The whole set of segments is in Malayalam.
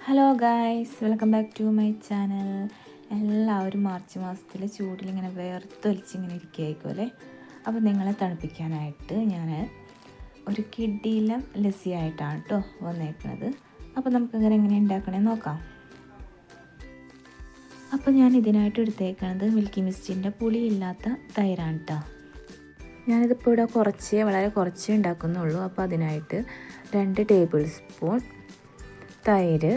Hello guys welcome back to my channel എല്ലാവരും മാർച്ച് മാസത്തിൽ ചൂടിലിങ്ങനെ വേർത്തൊലിച്ചിങ്ങനെ ഇരിക്കുകയായിരിക്കും അല്ലേ? അപ്പോൾ നിങ്ങളെ തണുപ്പിക്കാനായിട്ട് ഞാൻ ഒരു കിഡ്ഡിയിലും ലസ്സി ആയിട്ടാണ് കേട്ടോ വന്നേക്കുന്നത് അപ്പോൾ നമുക്കങ്ങനെ എങ്ങനെ ഉണ്ടാക്കണേ നോക്കാം. അപ്പോൾ ഞാൻ ഇതിനായിട്ട് എടുത്തേക്കുന്നത് മിൽക്കി മിസ്റ്റിന്റെ പുളിയില്ലാത്ത തൈരാണ് കേട്ടോ. ഞാനിതിപ്പോൾ ഇവിടെ കുറച്ച് വളരെ കുറച്ച് ഉണ്ടാക്കുന്നുള്ളൂ. അപ്പോൾ അതിനായിട്ട് രണ്ട് ടേബിൾ സ്പൂൺ തൈര്.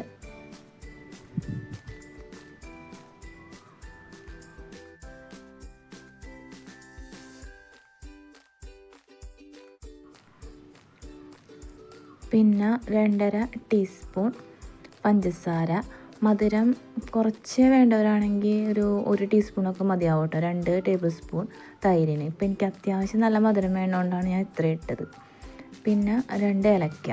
പിന്നെ രണ്ടര ടീസ്പൂൺ പഞ്ചസാര. മധുരം കുറച്ച് വേണ്ടവരാണെങ്കിൽ ഒരു ഒരു ടീസ്പൂണൊക്കെ മതിയാവും കേട്ടോ രണ്ട് ടേബിൾ സ്പൂൺ തൈരിന്. ഇപ്പം എനിക്ക് അത്യാവശ്യം നല്ല മധുരം വേണ്ടതുകൊണ്ടാണ് ഞാൻ ഇത്ര ഇട്ടത്. പിന്നെ രണ്ട് ഏലക്ക.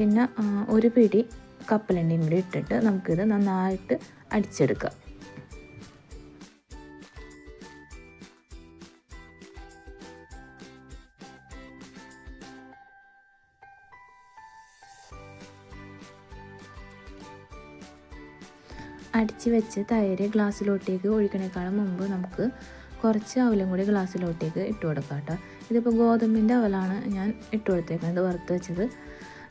പിന്നെ ഒരു പിടി കപ്പലണ്ടിയും കൂടി ഇട്ടിട്ട് നമുക്കിത് നന്നായിട്ട് അടിച്ചെടുക്കാം. അടിച്ച് വെച്ച് തൈര് ഗ്ലാസ്സിലോട്ടേക്ക് ഒഴിക്കണേക്കാളും മുമ്പ് നമുക്ക് കുറച്ച് അവലും കൂടി ഗ്ലാസ്സിലോട്ടേക്ക് ഇട്ട് കൊടുക്കാം കേട്ടോ. ഇതിപ്പോൾ ഗോതമ്പിന്റെ അവലാണ് ഞാൻ ഇട്ട് കൊടുത്തേക്കുന്നത് വറുത്ത് വെച്ചത്.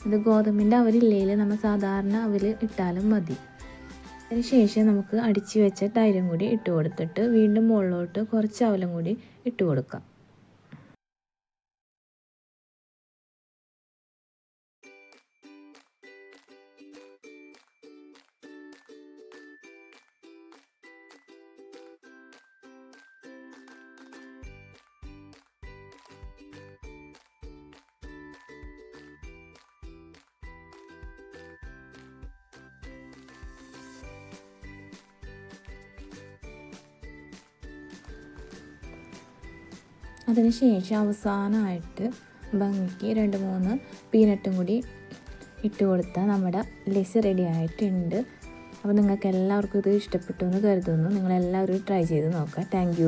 ഇത് ഗോതമ്പിന്റെ അവരില്ലേൽ നമ്മൾ സാധാരണ അവൽ ഇട്ടാലും മതി. അതിന് ശേഷം നമുക്ക് അടിച്ചു വെച്ച തൈരും കൂടി ഇട്ട് കൊടുത്തിട്ട് വീണ്ടും മുകളിലോട്ട് കുറച്ച് അവലും കൂടി ഇട്ട് കൊടുക്കാം. അതിനുശേഷം അവസാനമായിട്ട് ഭംഗിക്ക് രണ്ട് മൂന്ന് പീനട്ടും കൂടി ഇട്ട് കൊടുത്താൽ നമ്മുടെ ലെസ് റെഡി ആയിട്ടുണ്ട്. അപ്പോൾ നിങ്ങൾക്ക് എല്ലാവർക്കും ഇത് ഇഷ്ടപ്പെട്ടു എന്ന് കരുതുന്നു. നിങ്ങളെല്ലാവരും ട്രൈ ചെയ്ത് നോക്കാം താങ്ക്